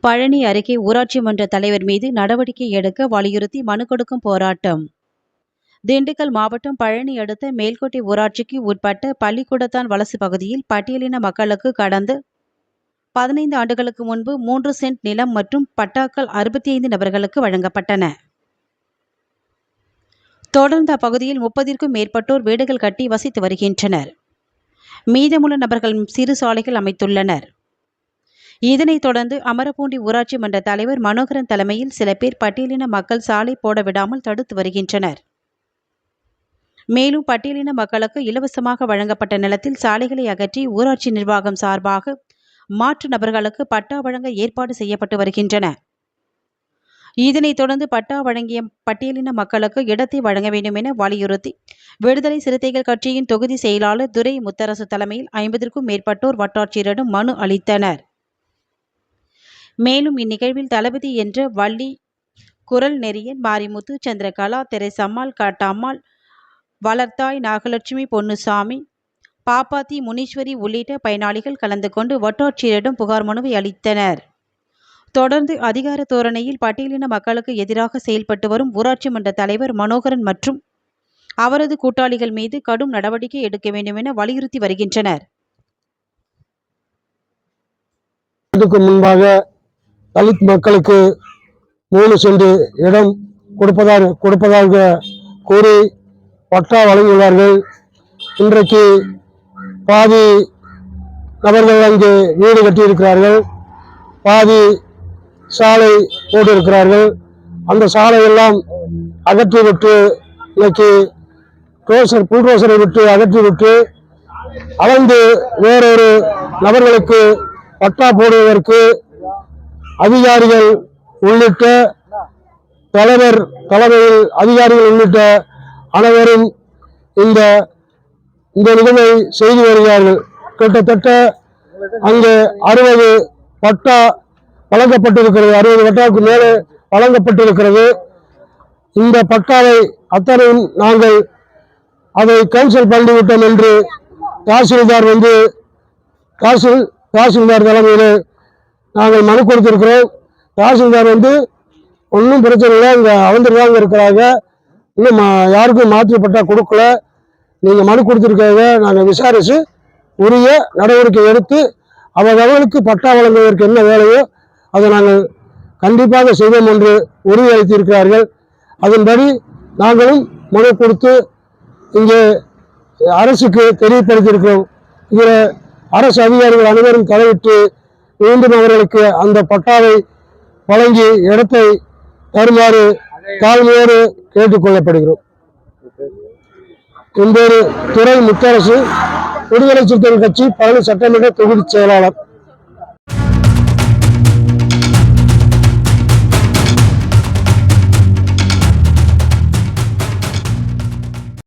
பழனி அருகே ஊராட்சி மன்ற தலைவர் மீது நடவடிக்கை எடுக்க வலியுறுத்தி மனு கொடுக்கும் போராட்டம். திண்டுக்கல் மாவட்டம் பழனி அடுத்த மேல்கோட்டை ஊராட்சிக்கு உட்பட்ட பள்ளிக்கூடத்தான் வலசு பகுதியில் பட்டியலின மக்களுக்கு கடந்த பதினைந்து ஆண்டுகளுக்கு முன்பு மூன்று சென்ட் நிலம் மற்றும் பட்டாக்கள் அறுபத்தி ஐந்து நபர்களுக்கு வழங்கப்பட்டன. தொடர்ந்து அப்பகுதியில் முப்பதிற்கும் மேற்பட்டோர் வீடுகள் கட்டி வசித்து வருகின்றனர். மீதமுள்ள நபர்கள் சிறு சாலைகள் அமைத்துள்ளனர். இதனைத் தொடர்ந்து அமரப்பூண்டி ஊராட்சி மன்ற தலைவர் மனோகரன் தலைமையில் சில பேர் பட்டியலின மக்கள் சாலை போட விடாமல் தடுத்து வருகின்றனர். மேலும் பட்டியலின மக்களுக்கு இலவசமாக வழங்கப்பட்ட நிலத்தில் சாலைகளை அகற்றி ஊராட்சி நிர்வாகம் சார்பாக மாற்று நபர்களுக்கு பட்டா வழங்க ஏற்பாடு செய்யப்பட்டு வருகின்றன. இதனைத் தொடர்ந்து பட்டா வழங்கிய பட்டியலின மக்களுக்கு இடத்தை வழங்க வேண்டும் என வலியுறுத்தி விடுதலை சிறுத்தைகள் கட்சியின் தொகுதி செயலாளர் துரை முத்தரசு தலைமையில் ஐம்பதற்கும் மேற்பட்டோர் வட்டாட்சியரிடம் மனு அளித்தனர். மேலும் இந்நிகழ்வில் தளபதி என்ற வள்ளி குரல் நெறியன் மாரிமுத்து சந்திரகலா தெரசம்மாள் காட்டம்மாள் வளர்த்தாய் நாகலட்சுமி பொன்னுசாமி பாப்பாத்தி முனீஸ்வரி உள்ளிட்ட பயனாளிகள் கலந்து கொண்டு வட்டாட்சியரிடம் புகார் மனுவை அளித்தனர். தொடர்ந்து அதிகார தோரணையில் பட்டியலின மக்களுக்கு எதிராக செயல்பட்டு வரும் ஊராட்சி மன்ற தலைவர் மனோகரன் மற்றும் அவரது கூட்டாளிகள் மீது கடும் நடவடிக்கை எடுக்க வேண்டும் என வலியுறுத்தி வருகின்றனர். முன்பாக தலித் மக்களுக்கு மூணு சென்று இடம் கொடுப்பதாக கொடுப்பதாக கூறி பட்டா வழங்கியுள்ளார்கள். இன்றைக்கு பாதி நபர்கள் அங்கே வீடு கட்டியிருக்கிறார்கள். பாதி சாலை போட்டிருக்கிறார்கள். அந்த சாலையெல்லாம் அகற்றிவிட்டு இன்னைக்கு ரோசர் புல்ரோசரை விட்டு அகற்றிவிட்டு அளந்து வேறொரு நபர்களுக்கு பட்டா போடுவதற்கு அதிகாரிகள் உள்ளிட்ட தலைவர் தலைமையில் அதிகாரிகள் உள்ளிட்ட அனைவரும் இந்த இந்த நிகழ்வை செய்து வருகிறார்கள். கிட்டத்தட்ட அங்கே அறுபது பட்டா வழங்கப்பட்டிருக்கிறது. அறுபது பட்டாவுக்கு மேலே வழங்கப்பட்டிருக்கிறது. இந்த பட்டாவை அத்தனையும் நாங்கள் அதை கேன்சல் பண்ணிவிட்டோம் என்று தாசில்தார் வந்து தாசில் தாசில்தார் தலைமையில் நாங்கள் மனு கொடுத்துருக்குறோம். தாசில்தார் வந்து ஒன்றும் பிரச்சனை இல்லை இங்கே அவந்திருக்காங்க இருக்கிறாங்க. இன்னும் மா- யாருக்கும் மாற்று கொடுக்கல. நீங்கள் மனு கொடுத்துருக்காங்க நாங்கள் விசாரித்து உரிய நடவடிக்கை எடுத்து அவர்களுக்கு பட்டா வழங்குவதற்கு என்ன வேலையோ அதை நாங்கள் கண்டிப்பாக செய்வோம் என்று உறுதியளித்திருக்கிறார்கள். அதன்படி நாங்களும் மனு கொடுத்து இங்கே அரசுக்கு தெரியப்படுத்தியிருக்கிறோம் இதில் அரசு அதிகாரிகள் அனைவரும் தலையிட்டு மீண்டும் அவர்களுக்கு அந்த பட்டாவை வழங்கி இடத்தை தருமாறு தாழ்மையோடு கேட்டுக்கொள்ளப்படுகிறோம் என் துறை முத்தரசு விடுதலை சிறுத்தைகள் கட்சி பழனி சட்டமன்ற தொகுதி செயலாளர்